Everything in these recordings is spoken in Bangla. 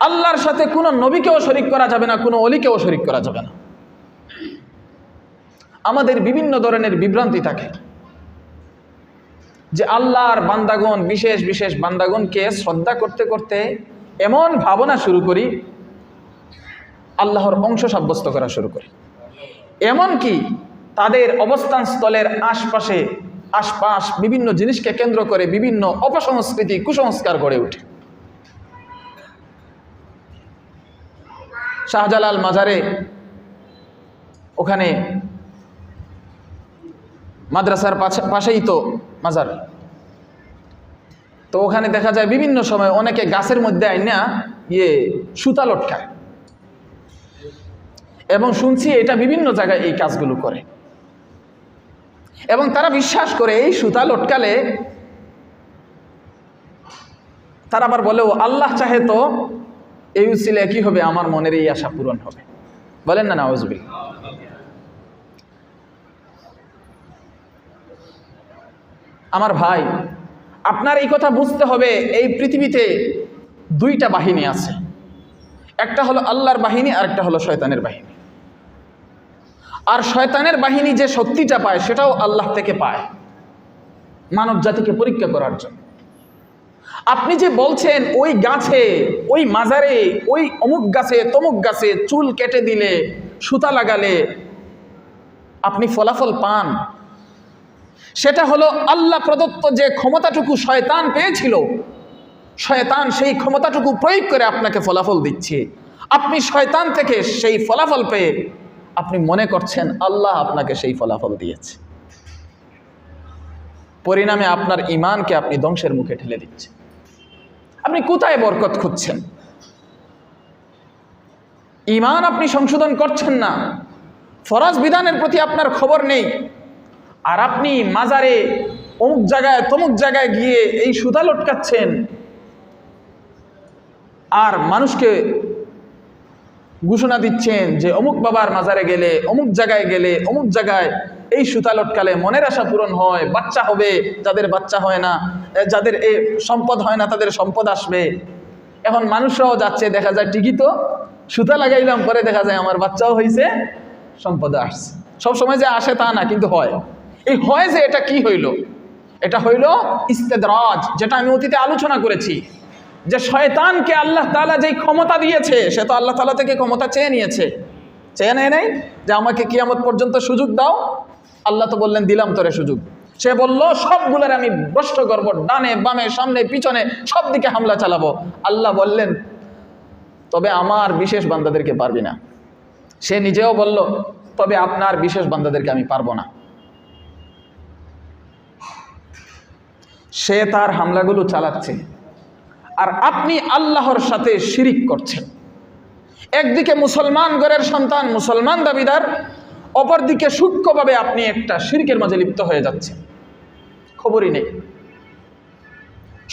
আল্লাহর সাথে কোনো নবীকেও শরিক করা যাবে না, কোনো অলিকেও শরিক করা যাবে না। আমাদের বিভিন্ন ধরনের বিভ্রান্তি থাকে যে আল্লাহর বান্দাগণ, বিশেষ বিশেষ বান্দাগণকে শ্রদ্ধা করতে করতে এমন ভাবনা শুরু করি, আল্লাহর অংশ সাব্যস্ত করা শুরু করি। এমন কি তাদের অবস্থান স্থলের আশপাশে, আশপাশ বিভিন্ন জিনিসকে কেন্দ্র করে বিভিন্ন অপসংস্কৃতি, কুসংস্কার গড়ে ওঠে। শাহজালাল মাজারে ওখানে মাদ্রাসার পাশে- পাশেই তো মাজার। তো ওখানে দেখা যায় বিভিন্ন সময় অনেকে গাছের মধ্যে আইনা ইয়ে সুতা লটকায়। এবং শুনছি এটা বিভিন্ন জায়গায় এই কাজগুলো করে। এবং তারা বিশ্বাস করে এই সুতা লটকালে তারা আবার বলেও আল্লাহ চাহে তো এই উচিলে কি হবে? আমার মনের এই আশা পূরণ হবে। বলেন না নওয়াজবিল আমার ভাই, আপনার এই কথা বুঝতে হবে, এই পৃথিবীতে দুইটা বাহিনী আছে। একটা হলো আল্লাহর বাহিনী, আর একটা হলো শয়তানের বাহিনী। আর শয়তানের বাহিনী যে শক্তিটা পায়, সেটাও আল্লাহ থেকে পায়। মানব জাতিকে পরীক্ষা করার জন্য। আপনি যে বলছেন, ওই গাছে, ওই মাজারে, ওই অমুক গাছে, তমুক গাছে চুল কেটে দিলে, সুতা লাগালে আপনি ফলাফল পান। সেটা হলো আল্লাহ প্রদত্ত যে ক্ষমতাটুকু শয়তান পেয়েছিল, শয়তান সেই ক্ষমতাটুকু প্রয়োগ করে আপনাকে ফলাফল দিচ্ছে। আপনি শয়তান থেকে সেই ফলাফল পেয়ে আপনি মনে করছেন, আল্লাহ আপনাকে সেই ফলাফল দিয়েছে। পরিণামে আপনার ইমানকে আপনি ধ্বংসের মুখে ঠেলে দিচ্ছেন। আপনি কোথায় বরকত খুঁজছেন? ইমান আপনি সংশোধন করছেন না। ফরাজ বিধানের প্রতি আপনার খবর নেই। আর আপনি মাজারে অমুক জায়গায়, তমুক জায়গায় গিয়ে এই সুতা লটকাচ্ছেন। আর মানুষকে ঘোষণা দিচ্ছেন যে অমুক বাবার মাজারে গেলে, অমুক জায়গায় গেলে, অমুক জায়গায় এই সুতা লটকালে মনের আশা পূরণ হয়, বাচ্চা হবে যাদের বাচ্চা হয় না। যাদের এ সম্পদ হয় না, তাদের সম্পদ আসবে। এখন মানুষরাও যাচ্ছে, দেখা যায় ঠিকই তো। সুতা লাগাইলাম, পরে দেখা যায় আমার বাচ্চাও হয়েছে সম্পদ আসছে। সব সময় যে আসে তা না, কিন্তু হয়। এই হয় যে এটা কি হইল? এটা হইল ইস্তেদরাজ, যেটা আমি অতীতে আলোচনা করেছি। যে শয়তানকে আল্লাহ তাআলা যেই ক্ষমতা দিয়েছে, সে তো আল্লাহ তাআলা থেকে ক্ষমতা চেয়ে নিয়েছে। চেয়ে নেয় নাই? যে আমাকে কিয়ামত পর্যন্ত সুযোগ দাও। আল্লাহ তো বললেন, দিলাম তোরে সুযোগ। সে বলল, সবগুলোর আমি ভ্রষ্ট করব, ডানে, বামে, সামনে, পিছনে, সব দিকে হামলা চালাবো। আল্লাহ বললেন, তবে আমার বিশেষ বান্দাদেরকে পারবি না। সে নিজেও বলল, তবে আপনার বিশেষ বান্দাদেরকে আমি পারব না। সে তার হামলাগুলো চালাচ্ছে, আর আপনি আল্লাহর সাথে শিরিক করছেন। একদিকে মুসলমান ঘরের সন্তান, মুসলমান দাবিদার, অপরদিকে সূক্ষ্মভাবে আপনি একটা শিরকের মাঝে লিপ্ত হয়ে যাচ্ছেন। খবরই নেই।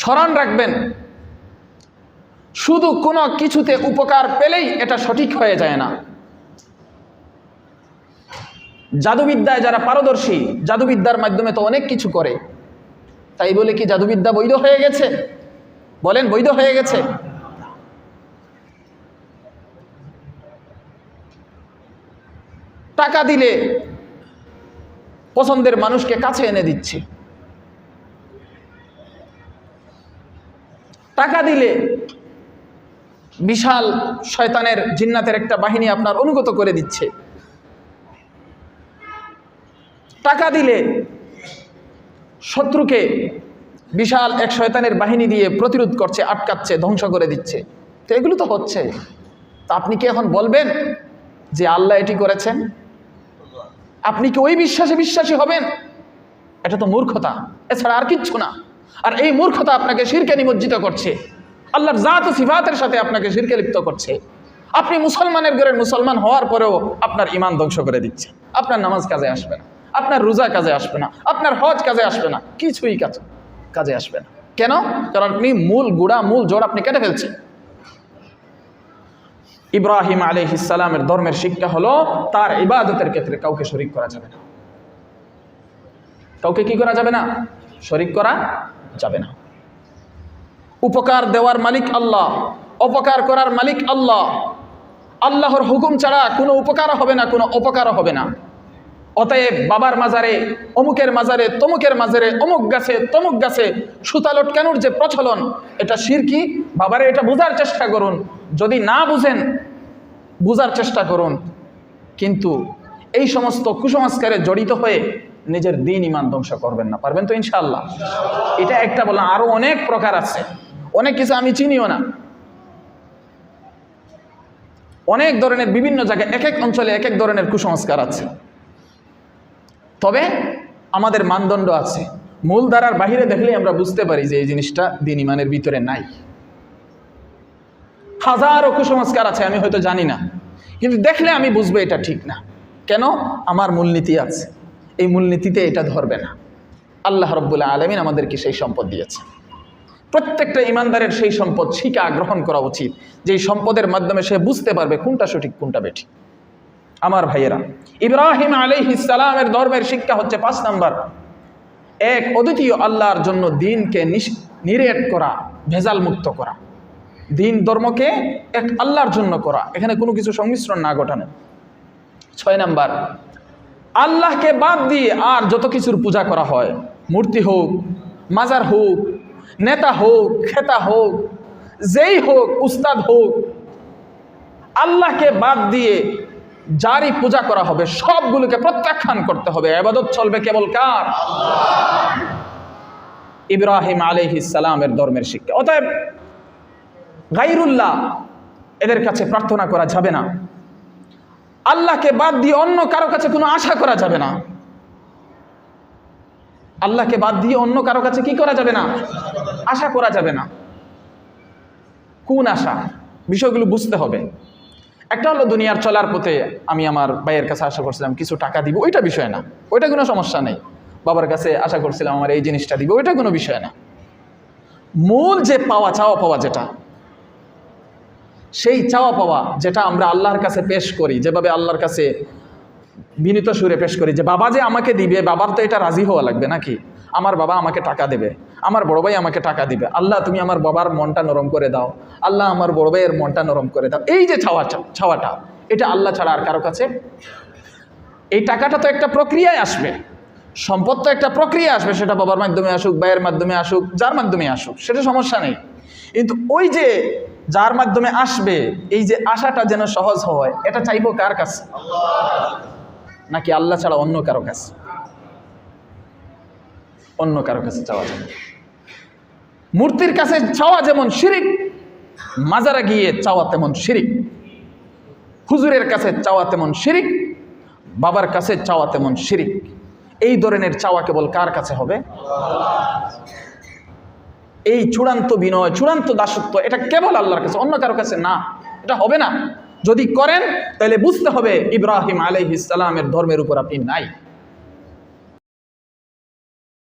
স্মরণ রাখবেন, শুধু কোনো কিছুতে উপকার পেলেই এটা সঠিক হয়ে যায় না। জাদুবিদ্যায় যারা পারদর্শী, জাদুবিদ্যার মাধ্যমে তো অনেক কিছু করে। তাই বলে কি জাদুবিদ্যা বৈধ হয়ে গেছে? বলেন, বৈধ হয়ে গেছে। টাকা দিলে পছন্দের মানুষকে কাছে এনে দিচ্ছে। টাকা দিলে বিশাল শয়তানের জিন্নাতের একটা বাহিনী আপনার অনুগত করে দিচ্ছে। টাকা দিলে শত্রুকে বিশাল এক শয়তানের বাহিনী দিয়ে প্রতিরোধ করছে, আটকাচ্ছে, ধ্বংস করে দিচ্ছে। তো এগুলো তো হচ্ছে। তা আপনি কি এখন বলবেন যে আল্লাহ এটি করেছেন? আপনি কি ওই বিশ্বাসে বিশ্বাসী হবেন? এটা তো মূর্খতা। এছাড়া আর কিচ্ছু না। আর এই মূর্খতা আপনাকে শিরকে নিমজ্জিত করছে। আল্লাহর জাত সিফাতের সাথে আপনাকে শিরকে লিপ্ত করছে। আপনি মুসলমানের ঘরের মুসলমান হওয়ার পরেও আপনার ইমান ধ্বংস করে দিচ্ছে। আপনার নামাজ কাজে আসবে না। আপনার রোজা কাজে আসবে না। আপনার হজ কাজে আসবে না। কিছুই কাজে কাজে আসবে না। কেন? কারণ আপনি মূল গুড়া মূল জোড় আপনি কেটে ফেলছেন। ইব্রাহিম আলী ইসালামের ধর্মের শিক্ষা হলো, তার ইবাদতের ক্ষেত্রে কাউকে শরিক করা যাবে না। কাউকে কি করা যাবে না? শরিক করা যাবে না। উপকার দেওয়ার মালিক আল্লাহ, অপকার করার মালিক আল্লাহ। আল্লাহর হুকুম ছাড়া কোনো উপকার হবে না, কোনো অপকার হবে না। অতএব বাবার মাজারে, অমুকের মাজারে, তমুকের মাজারে, অমুক গাছে, তমুক গাছে সুতা লটকানোর যে প্রচলন, এটা শিরকি বাবারে, এটা বোঝার চেষ্টা করুন। যদি না বুঝেন, বুঝার চেষ্টা করুন। কিন্তু এই সমস্ত কুসংস্কারে জড়িত হয়ে নিজের দিন ইমান ধ্বংস করবেন না। পারবেন তো ইনশাল্লাহ এটা একটা বললাম আরও অনেক প্রকার আছে। অনেক কিছু আমি চিনিও না। অনেক ধরনের বিভিন্ন জায়গায় এক এক অঞ্চলে এক এক ধরনের কুসংস্কার আছে। তবে আমাদের মানদণ্ড আছে। মূল ধারার বাহিরে দেখলেই আমরা বুঝতে পারি যে এই জিনিসটা দিন ইমানের ভিতরে নাই। হাজারো কুসংস্কার আছে, আমি হয়তো জানি না। কিন্তু দেখলে আমি বুঝব এটা ঠিক না। কেন? আমার মূলনীতি আছে। এই মূলনীতিতে এটা ধরবে না। আল্লাহ রব্বুল্লাহ আলমিন আমাদেরকে সেই সম্পদ দিয়েছে। প্রত্যেকটা ইমানদারের সেই সম্পদ শিকা গ্রহণ করা উচিত। যেই সম্পদের মাধ্যমে সে বুঝতে পারবে কোনটা সঠিক, কোনটা বেঠিক। আমার ভাইয়েরা, ইব্রাহিম আলাইহিসালামের ধর্মের শিক্ষা হচ্ছে পাঁচ নাম্বার। এক, অদ্বিতীয়, আল্লাহর জন্য দিনকে নিরেট করা ভেজাল মুক্ত করা। দিন ধর্মকে এক আল্লাহর জন্য করা। এখানে কোনো কিছু সংমিশ্রণ না ঘটানো। ছয় নাম্বার আল্লাহকে বাদ দিয়ে আর যত কিছুর পূজা করা হয়, মূর্তি হোক, মাজার হোক, নেতা হোক, খেতা হোক, যেই হোক, উস্তাদ হোক, আল্লাহকে বাদ দিয়ে যারই পূজা করা হবে, সবগুলোকে প্রত্যাখ্যান করতে হবে। আবাদত চলবে কেবল কার? ইব্রাহিম আলহিসালামের ধর্মের শিক্ষা। অতএব গাইরুল্লাহ, এদের কাছে প্রার্থনা করা যাবে না। আল্লাহকে বাদ দিয়ে অন্য কারও কাছে কোনো আশা করা যাবে না। আল্লাহকে বাদ দিয়ে অন্য কারও কাছে কি করা যাবে না? আশা করা যাবে না। কোন আশা? বিষয়গুলো বুঝতে হবে। একটা হলো দুনিয়ার চলার পথে আমি আমার ভাইয়ের কাছে আশা করছিলাম, কিছু টাকা দিব, ওইটা বিষয় না। ওইটা কোনো সমস্যা নেই। বাবার কাছে আশা করছিলাম, আমার এই জিনিসটা দিব, ওইটা কোনো বিষয় না। মূল যে পাওয়া, চাওয়া পাওয়া যেটা সেই চাওয়া পাওয়া যেটা আমরা আল্লাহর কাছে পেশ করি, যেভাবে আল্লাহর কাছে বিনীত সুরে পেশ করি যে, বাবা যে আমাকে দিবে, বাবার তো এটা রাজি হওয়া লাগবে নাকি? আমার বাবা আমাকে টাকা দেবে, আমার বড় ভাই আমাকে টাকা দিবে। আল্লাহ, তুমি আমার বাবার মনটা নরম করে দাও। আল্লাহ, আমার বড় ভাইয়ের মনটা নরম করে দাও। এই যে ছাওয়াটা ছাওয়াটা এটা আল্লাহ ছাড়া আর কারও কাছে এই টাকাটা তো একটা প্রক্রিয়ায় আসবে। সম্পদ তো একটা প্রক্রিয়া আসবে, সেটা বাবার মাধ্যমে আসুক, ভাইয়ের মাধ্যমে আসুক, যার মাধ্যমে আসুক, সেটা সমস্যা নেই। কিন্তু ওই যে যার মাধ্যমে আসবে, এই যে আশাটা যেন সহজ হয়, এটা চাইব কার কাছে? নাকি আল্লাহ ছাড়া অন্য কারও কাছে? অন্য কারও কাছে চাওয়া যাবে মূর্তির কাছে চাওয়া যেমন শিরিক, মাজারা গিয়ে চাওয়া তেমন শিরিক। হুজুরের কাছে চাওয়া তেমন শিরিক, বাবার কাছে চাওয়া তেমন শিরিক। এই ধরনের চাওয়া কেবল কার কাছে হবে? এই চূড়ান্ত বিনয়, চূড়ান্ত দাসত্ব, এটা কেবল আল্লাহর কাছে, অন্য কারও কাছে না, এটা হবে না। যদি করেন, তাহলে বুঝতে হবে ইব্রাহিম আলহ ইসালামের ধর্মের উপর আপনি নাই।